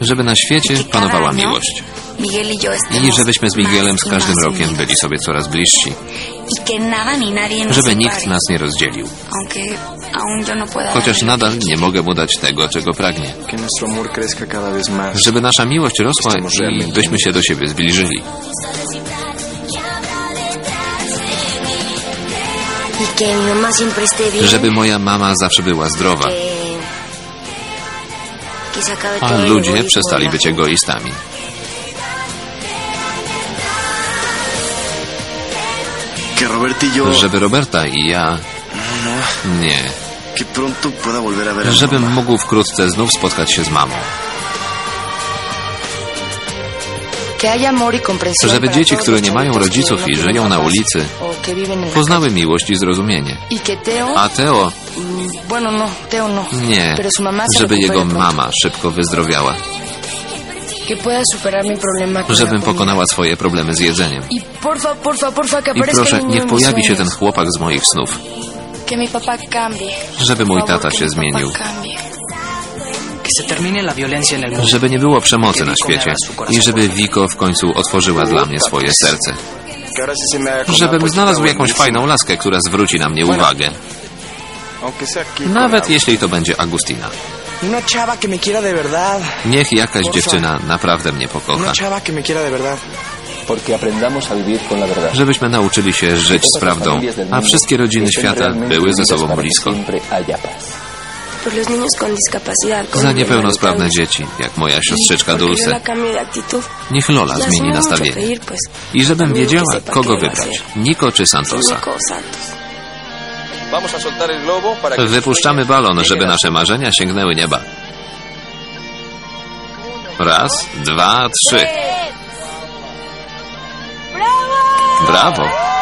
Żeby na świecie cada panowała año miłość. Miguel y yo I żebyśmy z Miguelem z y każdym rokiem byli sobie coraz bliżsi. Y que nada ni nadie nos Żeby nikt nas nie rozdzielił. Aunque aún yo no pueda Chociaż nadal nie mogę mu dać tego, czego pragnie. Żeby nasza miłość rosła i byśmy się do siebie zbliżyli. Y. Żeby moja mama zawsze była zdrowa, a ludzie przestali być egoistami. Y. Żeby Roberta i ja... Nie. A mi Żebym mógł wkrótce znów spotkać się z mamą. Y Żeby dzieci, które nie mają rodziców i no żyją na ulicy, poznały miłość i zrozumienie. Y A Teo, mm, no, no. nie. Żeby jego mama szybko wyzdrowiała. Żebym pokonała swoje problemy z jedzeniem. Y I proszę, niech pojawi się ten chłopak z moich snów. Żeby mój tata się zmienił. Żeby nie było przemocy na świecie. I żeby Wiko w końcu otworzyła dla mnie swoje serce. Żebym znalazł jakąś fajną laskę, która zwróci na mnie uwagę. Nawet jeśli to będzie Agustina. Niech jakaś dziewczyna naprawdę mnie pokocha. Żebyśmy nauczyli się żyć z prawdą, a wszystkie rodziny świata były ze sobą blisko. Za niepełnosprawne dzieci, jak moja Porque yo Dulce. Niech Lola Y zmieni nastawienie. I żebym que wiedziała, kogo wybrać. Niko czy Santosa. Wypuszczamy balon, żeby nasze marzenia sięgnęły nieba. Raz, dwa, trzy. Brawo!